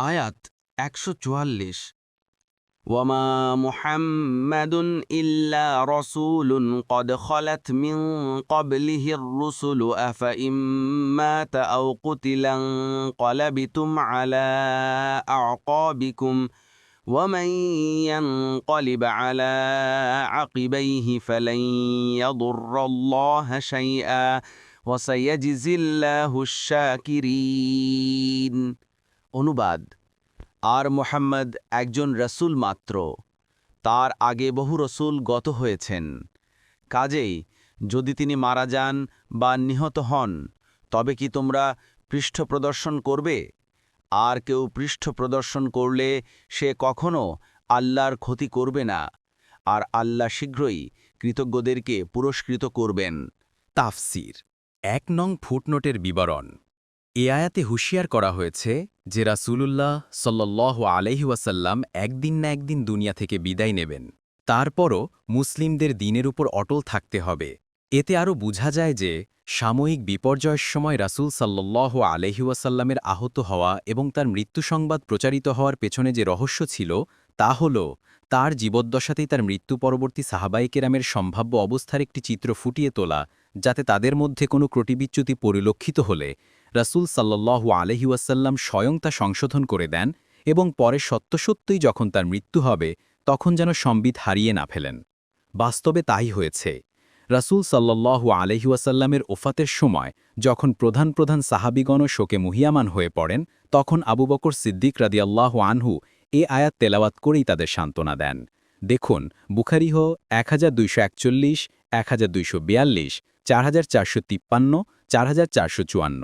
আয়াত একশো চুয়াল্লিশ وما محمد إلا رسول قد خلت من قبله الرسل أفإن مات أو قتل انقلبتم على أعقابكم ومن ينقلب على عقبيه فلن يضر الله شيئا وسيجزي الله الشاكرين অনুবাদ। আর মোহাম্মদ একজন রসুল মাত্র। তার আগে বহু রসুল গত হয়েছেন। কাজেই যদি তিনি মারা যান বা নিহত হন, তবে কি তোমরা পৃষ্ঠ প্রদর্শন করবে? আর কেউ পৃষ্ঠ প্রদর্শন করলে সে কখনো আল্লাহর ক্ষতি করবে না। আর আল্লাহ শীঘ্রই কৃতজ্ঞদেরকে পুরস্কৃত করবেন। তাফসির। এক নং ফুটনোটের বিবরণ। এ আয়াতে হুঁশিয়ার করা হয়েছে যে রাসূলুল্লাহ সাল্লাহ আলহিউসাল্লাম একদিন না একদিন দুনিয়া থেকে বিদায় নেবেন। তারপরও মুসলিমদের দিনের উপর অটল থাকতে হবে। এতে আরও বোঝা যায় যে সাময়িক বিপর্যয়ের সময় রাসূল সাল্লাহ আলহিউসাল্লামের আহত হওয়া এবং তার মৃত্যু সংবাদ প্রচারিত হওয়ার পেছনে যে রহস্য ছিল, তা হল তার জীবদ্দশাতেই তার মৃত্যু পরবর্তী সাহাবাইকেরামের সম্ভাব্য অবস্থার একটি চিত্র ফুটিয়ে তোলা, যাতে তাদের মধ্যে কোনো ক্রটিবিচ্যুতি পরিলক্ষিত হলে রাসূল সাল্লাল্লাহু আলহি ওয়াসাল্লাম স্বয়ং তা সংশোধন করে দেন এবং পরে সত্যসত্যই যখন তার মৃত্যু হবে, তখন যেন সম্বিত হারিয়ে না ফেলেন। বাস্তবে তাই হয়েছে। রাসূল সাল্লাল্লাহু আলহি ওয়াসাল্লামের ওফাতের সময় যখন প্রধান প্রধান সাহাবিগণ শোকে মুহিয়ামান হয়ে পড়েন, তখন আবু বকর সিদ্দিক রাদিয়াল্লাহ আনহু এ আয়াত তেলাওয়াত করেই তাদের সান্ত্বনা দেন। দেখুন বুখারিহ এক হাজার দুইশো একচল্লিশ, এক হাজার দুইশো বিয়াল্লিশ, চার হাজার চারশো তিপ্পান্ন, চার হাজার চারশো চুয়ান্ন।